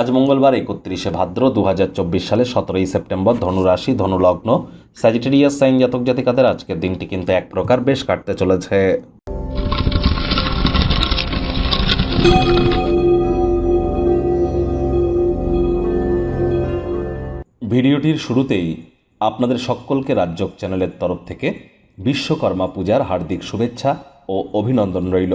আজ মঙ্গলবার, একত্রিশে ভাদ্র দু সালের সতেরোই সেপ্টেম্বর, ধনুরাশি, ধনুলগ্ন স্যাজিটেরিয়াস সাইন জাতক জাতিকাদের আজকের দিনটি কিন্তু এক প্রকার বেশ কাটতে চলেছে। ভিডিওটির শুরুতেই আপনাদের সকলকে রাজ্যক চ্যানেলের তরফ থেকে বিশ্বকর্মা পূজার হার্দিক শুভেচ্ছা ও অভিনন্দন রইল।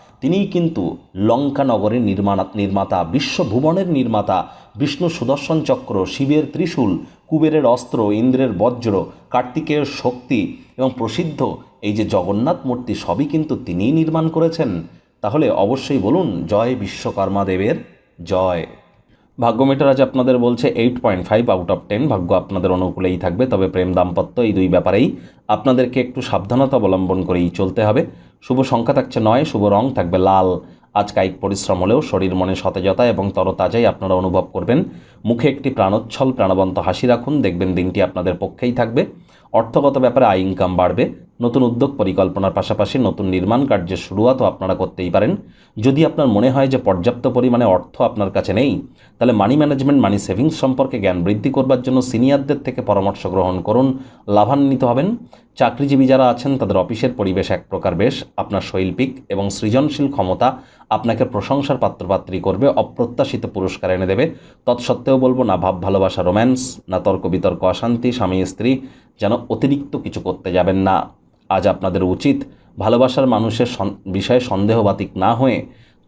তিনিই কিন্তু লঙ্কা নগরের নির্মাণ, নির্মাতা, বিশ্বভুবনের নির্মাতা বিষ্ণু সুদর্শন চক্র, শিবের ত্রিশূল, কুবেরের অস্ত্র, ইন্দ্রের বজ্র কার্তিকের শক্তি এবং প্রসিদ্ধ এই যে জগন্নাথ মূর্তি সবই কিন্তু তিনিই নির্মাণ করেছেন। তাহলে অবশ্যই বলুন, জয় বিশ্বকর্মা দেবের, জয়। ভাগ্য মিটার আজ আপনাদের বলছে eight point five out of ten ভাগ্য আপনাদের অনুকূলেই থাকবে, তবে প্রেম দাম্পত্য এই দুই ব্যাপারেই আপনাদেরকে একটু সাবধানতা অবলম্বন করেই চলতে হবে। শুভ সংখ্যা থাকছে নয়, শুভ রং থাকবে লাল। আজ কায়িক পরিশ্রম হলেও শরীর মনে সতেজতা এবং তরতাজাই আপনারা অনুভব করবেন। মুখে একটি প্রাণোচ্ছল, প্রাণবন্ত হাসি রাখুন, দেখবেন দিনটি আপনাদের পক্ষেই থাকবে। অর্থগত ব্যাপারে আয় ইনকাম বাড়বে, নতুন উদ্যোগ পরিকল্পনার পাশাপাশি নতুন নির্মাণ কার্যের শুরুয়াতও আপনারা করতেই পারেন। যদি আপনার মনে হয় যে পর্যাপ্ত পরিমাণে অর্থ আপনার কাছে নেই, তাহলে মানি ম্যানেজমেন্ট মানি সেভিংস সম্পর্কে জ্ঞান বৃদ্ধি করবার জন্য সিনিয়রদের থেকে পরামর্শ গ্রহণ করুন, লাভান্বিত হবেন। চাকরিজীবী যারা আছেন, তাদের অফিসের পরিবেশ এক প্রকার বেশ, আপনার শৈল্পিক এবং সৃজনশীল ক্ষমতা আপনাকে প্রশংসার পাত্রপাত্রী করবে, অপ্রত্যাশিত পুরস্কার এনে দেবে। তৎসত্ত্বেও বলব, না ভাব, ভালোবাসা রোম্যান্স না তর্ক বিতর্ক অশান্তি, স্বামী, স্ত্রী যেন অতিরিক্ত কিছু করতে যাবেন না। আজ আপনাদের উচিত ভালোবাসার মানুষের বিষয়ে সন্দেহবাতিক না হয়ে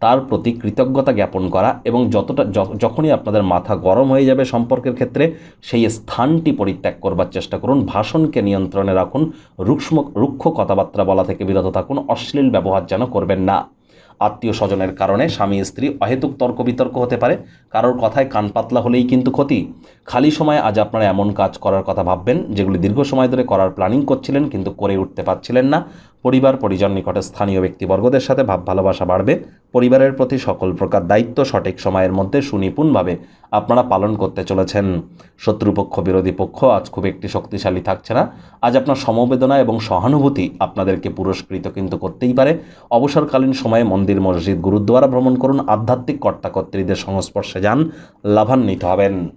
তার প্রতি কৃতজ্ঞতা জ্ঞাপন করা এবং যতটা যখনই আপনাদের মাথা গরম হয়ে যাবে সম্পর্কের ক্ষেত্রে, সেই স্থানটি পরিত্যাগ করবার চেষ্টা করুন, ভাষণকে নিয়ন্ত্রণে রাখুন, রুক্ষ্ম, রুক্ষ কথাবার্তা বলা থেকে বিরত থাকুন, অশ্লীল ব্যবহার যেন করবেন না। আত্মীয় স্বজনের কারণে স্বামী স্ত্রী অহেতুক তর্ক বিতর্ক হতে পারে। কারোর কথায় কান পাতলা হলেই কিন্তু ক্ষতি। খালি সময়ে আজ আপনারা এমন কাজ করার কথা ভাববেন, যেগুলি দীর্ঘ সময় ধরে করার প্ল্যানিং করছিলেন কিন্তু করে উঠতে পারছিলেন না। পরিবার, পরিজন নিকটে স্থানীয় ব্যক্তিবর্গদের সাথে ভাব ভালোবাসা বাড়বে। পরিবারের প্রতি সকল প্রকার দায়িত্ব সঠিক সময়ের মধ্যে সুনিপুণভাবে আপনারা পালন করতে চলেছেন। শত্রুপক্ষ, বিরোধী পক্ষ আজ খুব একটি শক্তিশালী থাকছে না। আজ আপনার সমবেদনা এবং সহানুভূতি আপনাদেরকে পুরস্কৃত কিন্তু করতেই পারে। অবসরকালীন সময়ে মন্দির, মসজিদ, গুরুদ্বারা ভ্রমণ করুন। আধ্যাত্মিক কর্তাকর্ত্রীদের সংস্পর্শে যান। লাভান্বিত হবেন।